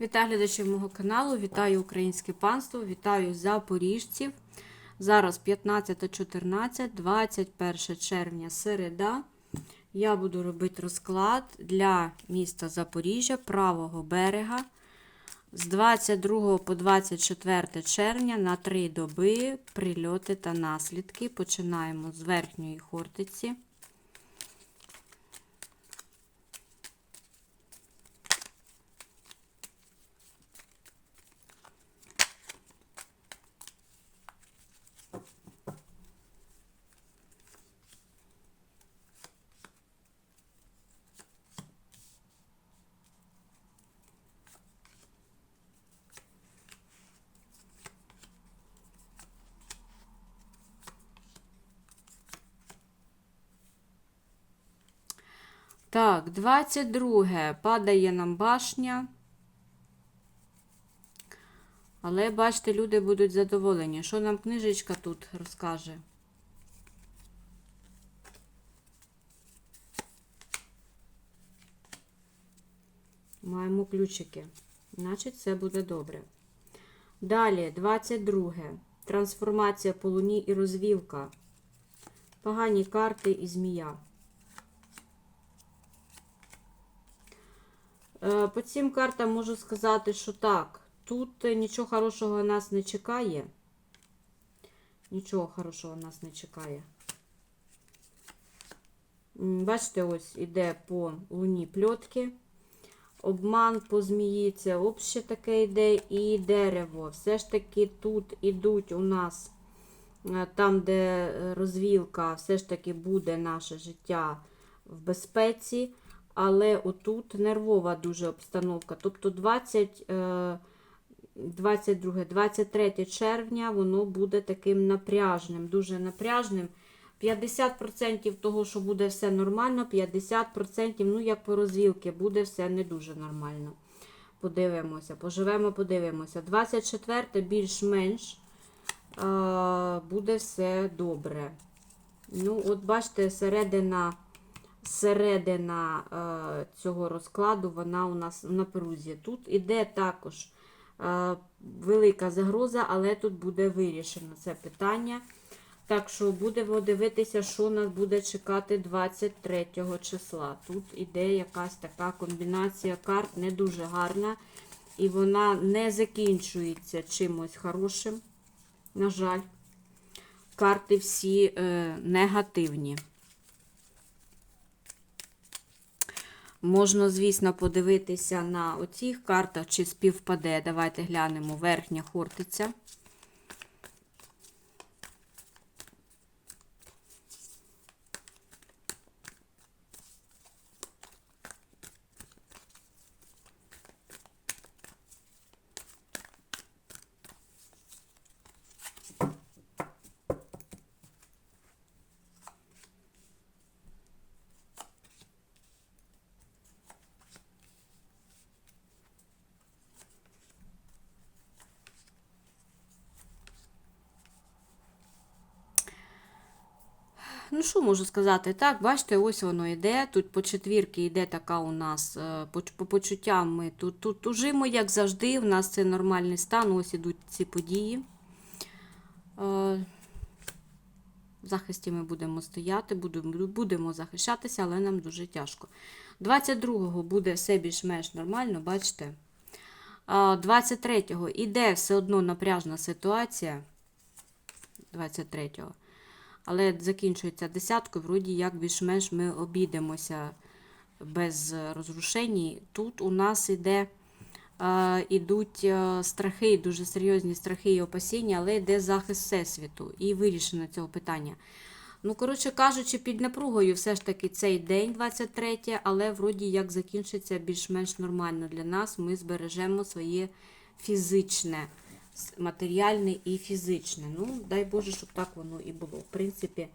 Вітаю глядачів мого каналу, вітаю українське панство, вітаю запоріжців. Зараз 15.14, 21 червня, середа. Я буду робити розклад для міста Запоріжжя, правого берега з 22 по 24 червня на 3 доби прильоти та наслідки. Починаємо з верхньої хортиці. Так, 22 падає нам башня. Але, бачите, люди будуть задоволені. Що нам книжечка тут розкаже? Маємо ключики. Значить, все буде добре. Далі, 22. Трансформація по луні і розвілка. Погані карти і змія. По цим картам можу сказати, що так, тут е, нічого хорошого нас не чекає. Нічого хорошого нас не чекає. Бачите, ось іде по луні пльотки. Обман по змії, це обще таке йде, і дерево. Все ж таки тут ідуть у нас, е, там, де е, розвілка, все ж таки буде наше життя в безпеці. Але отут нервова дуже обстановка. Тобто 20, е, 22, 23 червня воно буде таким напряжним, дуже напряжним. 50% того, що буде все нормально, 50%, ну як по розвілки, буде все не дуже нормально. Подивимося, поживемо, подивимося. 24 більш-менш е, буде все добре. Ну, от бачите, середина середина е, цього розкладу, вона у нас на перузі. Тут іде також е, велика загроза, але тут буде вирішено це питання. Так що будемо дивитися, що нас буде чекати 23 числа. Тут іде якась така комбінація карт, не дуже гарна. І вона не закінчується чимось хорошим. На жаль, карти всі е, негативні. Можна, звісно, подивитися на оцих картах, чи співпаде. Давайте глянемо верхня хортиця. Ну, що можу сказати? Так, бачите, ось воно йде. Тут по четвірки йде така у нас, е, по, по почуттям ми тут, тут тужимо, як завжди. У нас це нормальний стан, ось ідуть ці події. Е, В захисті ми будемо стояти, будемо, будемо захищатися, але нам дуже тяжко. 22-го буде все більш-менш нормально, бачите? 23-го іде все одно напряжна ситуація. 23-го. Але закінчується десяткою, вроді як більш-менш ми обійдемося без розрушень. Тут у нас іде, е, ідуть е, страхи, дуже серйозні страхи і опасіння, але йде захист Всесвіту і вирішено цього питання. Ну, коротше кажучи, під напругою все ж таки цей день, 23, але вроді як закінчиться більш-менш нормально для нас. Ми збережемо своє фізичне матеріальне і фізичне. Ну, дай Боже, щоб так воно і було. В принципі,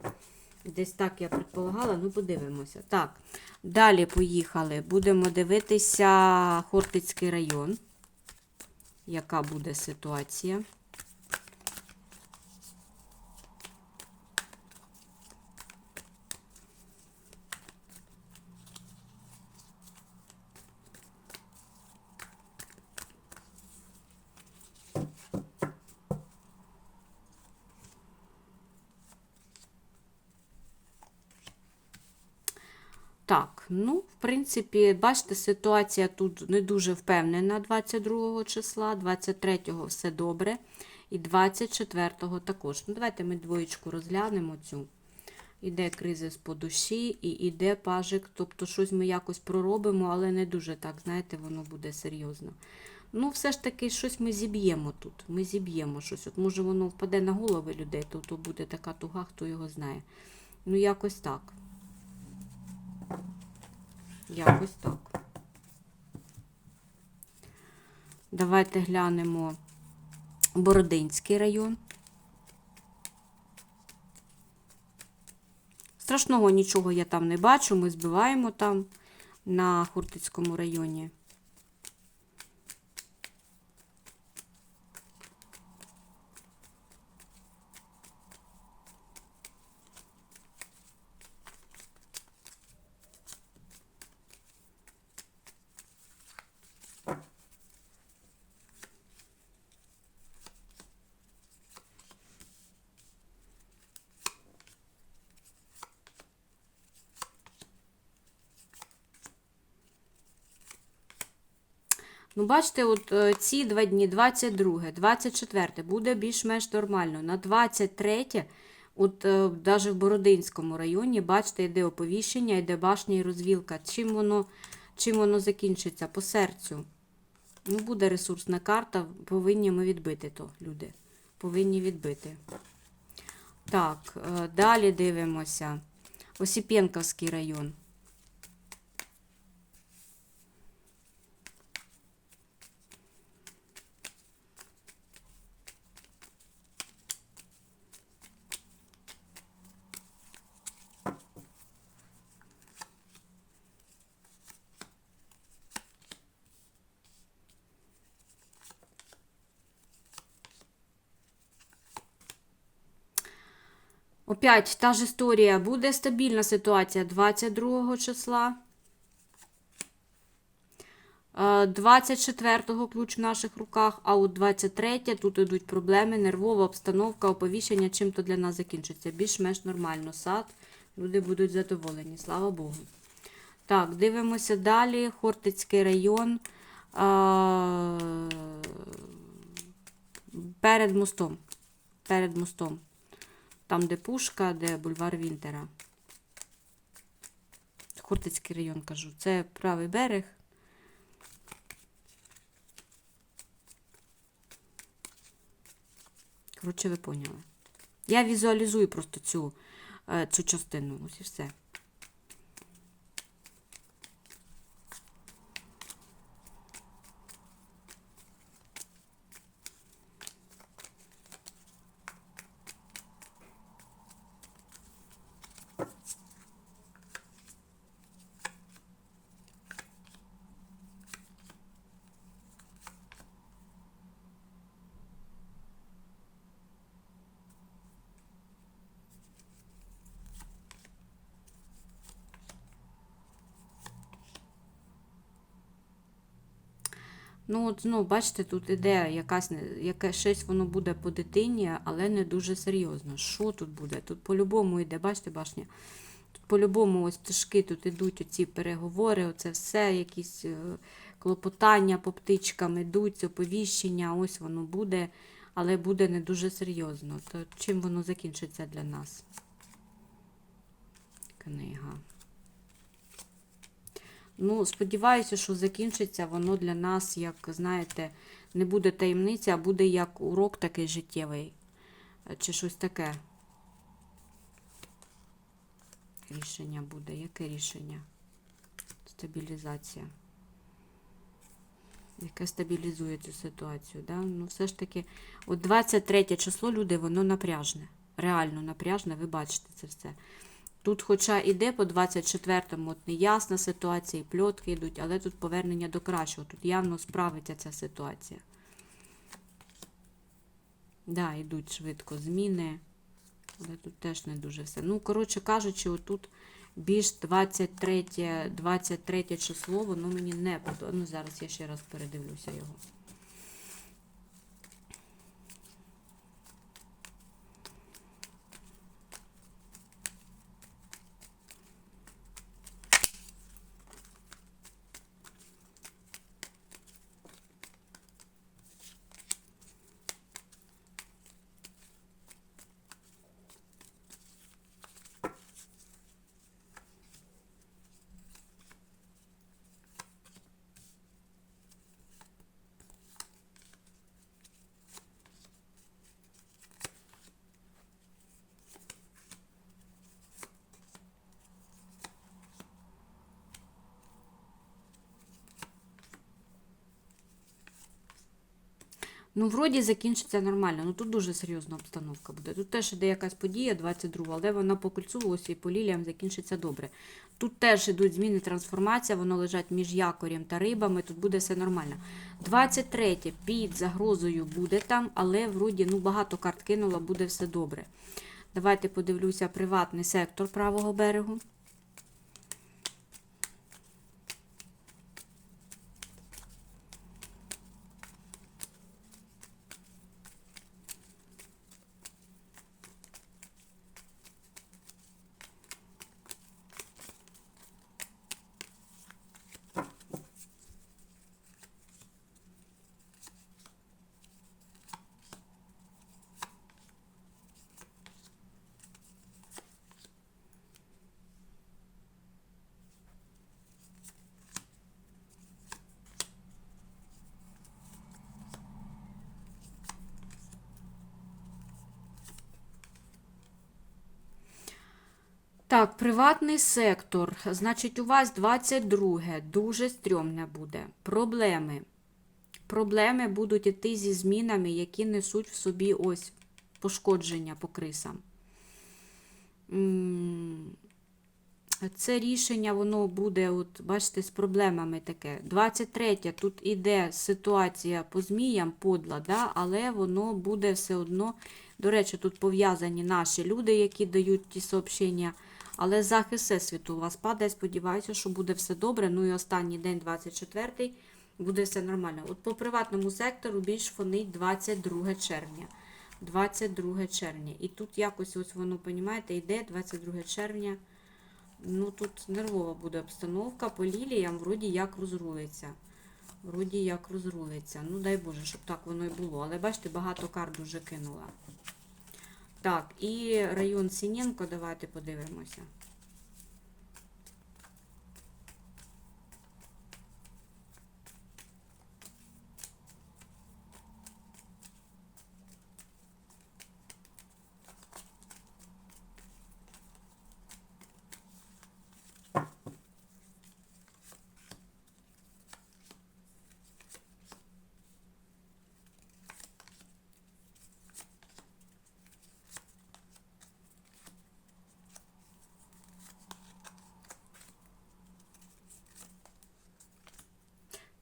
десь так я предполагала, ну подивимося. Так, далі поїхали. Будемо дивитися Хортицький район. Яка буде ситуація? Ну, в принципі, бачите, ситуація тут не дуже впевнена 22 числа, 23-го все добре. І 24-го також. Ну, давайте ми двоєчку розглянемо цю. Іде кризис по душі і іде пажик. Тобто щось ми якось проробимо, але не дуже так, знаєте, воно буде серйозно. Ну, все ж таки, щось ми зіб'ємо тут. Ми зіб'ємо щось. От може воно впаде на голови людей, то, то буде така туга, хто його знає. Ну, якось так. Якось так. Давайте глянемо Бородинський район. Страшного нічого я там не бачу. Ми збиваємо там на Хуртицькому районі. Ну, бачите, от е, ці два дні, 22, 24, буде більш-менш нормально. На 23, от навіть в Бородинському районі, бачите, йде оповіщення, йде башня і розвілка. Чим воно, чим воно закінчиться? По серцю. Ну, буде ресурсна карта, повинні ми відбити то, люди. Повинні відбити. Так, е, далі дивимося. Осіп'єнковський район. Опять та ж історія. Буде стабільна ситуація 22 числа. 24-го ключ в наших руках, а от 23 тут йдуть проблеми, нервова обстановка, оповіщення, чим то для нас закінчиться. Більш-менш нормально сад. Люди будуть задоволені, слава Богу. Так, дивимося далі. Хортицький район. Перед мостом. Перед мостом. Там, де Пушка, де бульвар Вінтера. Хортицький район кажу. Це правий берег. Коротше, ви поняли. Я візуалізую просто цю, е, цю частину. Ось і все. Ну, от, ну, бачите, тут іде якась, яке щось воно буде по дитині, але не дуже серйозно. Що тут буде? Тут по-любому йде, бачите, башня? Тут по-любому ось пташки, тут ідуть оці переговори, оце все, якісь е, клопотання по птичкам ідуть, оповіщення, ось воно буде, але буде не дуже серйозно. То чим воно закінчиться для нас? Книга. Ну, сподіваюся, що закінчиться воно для нас, як, знаєте, не буде таємниця, а буде як урок такий життєвий. е, Чи щось таке. Рішення буде. Яке рішення? Стабілізація. Яке стабілізує цю ситуацію. Да? Ну, все ж таки, от 23 число, люди, воно напряжне. Реально напряжне, ви бачите це все. Тут, хоча іде по 24-му, от неясна ситуація, і пльотки йдуть, але тут повернення до кращого. Тут явно справиться ця ситуація. Да, йдуть швидко зміни, але тут теж не дуже все. Ну, коротше кажучи, отут більш 23, 23 число, воно мені не подобається. Ну, зараз я ще раз передивлюся його. Ну, вроді закінчиться нормально. Ну тут дуже серйозна обстановка буде. Тут теж іде якась подія 22, але вона по кольцу ось і по ліліям закінчиться добре. Тут теж ідуть зміни, трансформація, воно лежать між якорем та рибами, тут буде все нормально. 23 під загрозою буде там, але вроді ну, багато карт кинула, буде все добре. Давайте подивлюся приватний сектор правого берегу. Так, приватний сектор. Значить, у вас 22 дуже стрьомне буде. Проблеми. Проблеми будуть іти зі змінами, які несуть в собі ось пошкодження по крисам. Це рішення, воно буде, от, бачите, з проблемами таке. 23 тут іде ситуація по зміям подла, да? але воно буде все одно. До речі, тут пов'язані наші люди, які дають ті сообщення. Але захист Всесвіту у вас падає. Сподіваюся, що буде все добре. Ну і останній день, 24 буде все нормально. От по приватному сектору більш фонить 22 червня. 22 червня. І тут якось ось воно, розумієте, йде 22 червня. Ну тут нервова буде обстановка. По ліліям вроді як розрулиться. Вроді як розрулиться. Ну, дай Боже, щоб так воно і було. Але бачите, багато карт уже кинула. Так, і район Сіненко, давайте подивимося.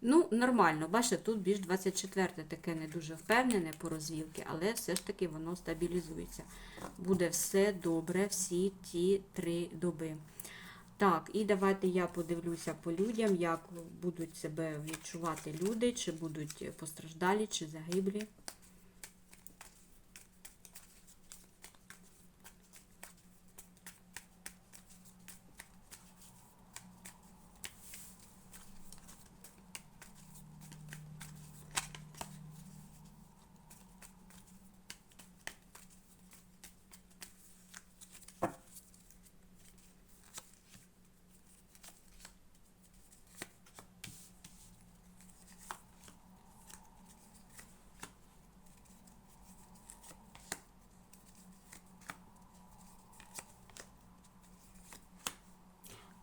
Ну, нормально, бачите, тут більш 24 таке не дуже впевнене по розвілки, але все ж таки воно стабілізується. Буде все добре всі ті три доби. Так, і давайте я подивлюся по людям, як будуть себе відчувати люди, чи будуть постраждалі, чи загиблі.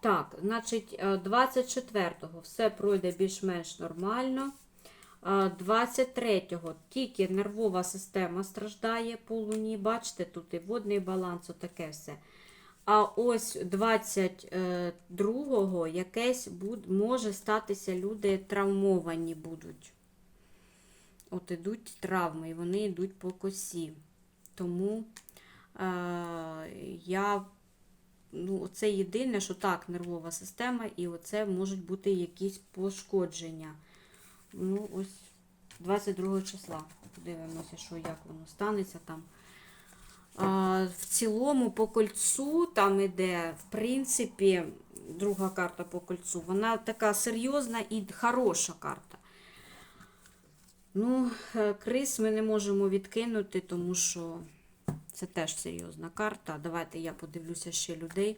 Так, значить, е, 24-го все пройде більш-менш нормально. Е, 23-го тільки нервова система страждає по луні. Бачите, тут і водний баланс, отаке все. А ось 22-го якесь буд, може статися, люди травмовані будуть. От ідуть травми, і вони йдуть по косі. Тому е, я ну, це єдине, що так, нервова система, і оце можуть бути якісь пошкодження. Ну, ось 22 числа. Подивимося, що як воно станеться там. А, в цілому, по кольцу, там іде, в принципі, друга карта по кольцу, вона така серйозна і хороша карта. Ну, е, крис ми не можемо відкинути, тому що це теж серйозна карта. Давайте я подивлюся ще людей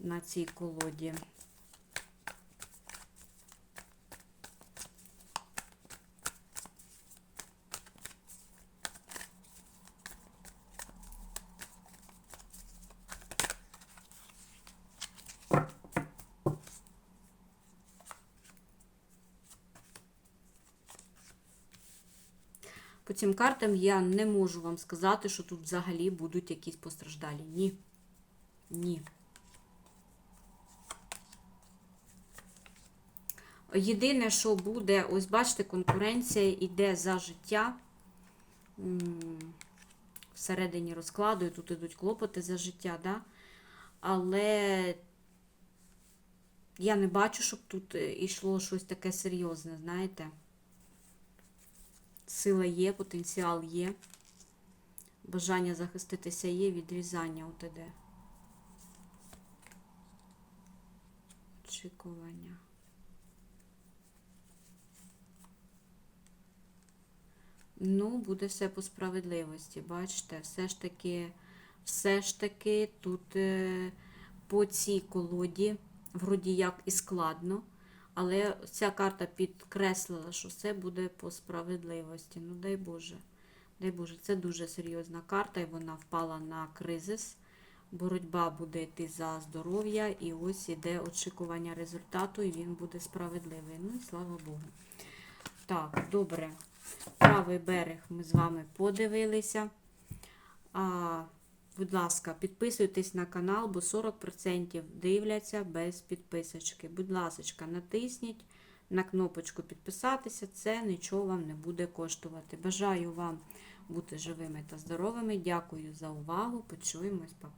на цій колоді. По цим картам я не можу вам сказати, що тут взагалі будуть якісь постраждалі. Ні. Ні. Єдине, що буде, ось бачите, конкуренція йде за життя. Всередині розкладу, і тут ідуть клопоти за життя, да? але я не бачу, щоб тут е, йшло щось таке серйозне, знаєте. Сила є, потенціал є, бажання захиститися є, відрізання іде. Очікування. Ну, буде все по справедливості. Бачите, все ж таки, все ж таки тут е, по цій колоді, вроді як і складно, але ця карта підкреслила, що все буде по справедливості. Ну, дай Боже. Дай Боже, це дуже серйозна карта, і вона впала на кризис. Боротьба буде йти за здоров'я, і ось іде очікування результату, і він буде справедливий. Ну і слава Богу. Так, добре. Правий берег ми з вами подивилися. А, будь ласка, підписуйтесь на канал, бо 40% дивляться без підписочки. Будь ласка, натисніть на кнопочку підписатися, це нічого вам не буде коштувати. Бажаю вам бути живими та здоровими. Дякую за увагу. Почуємось, па-па.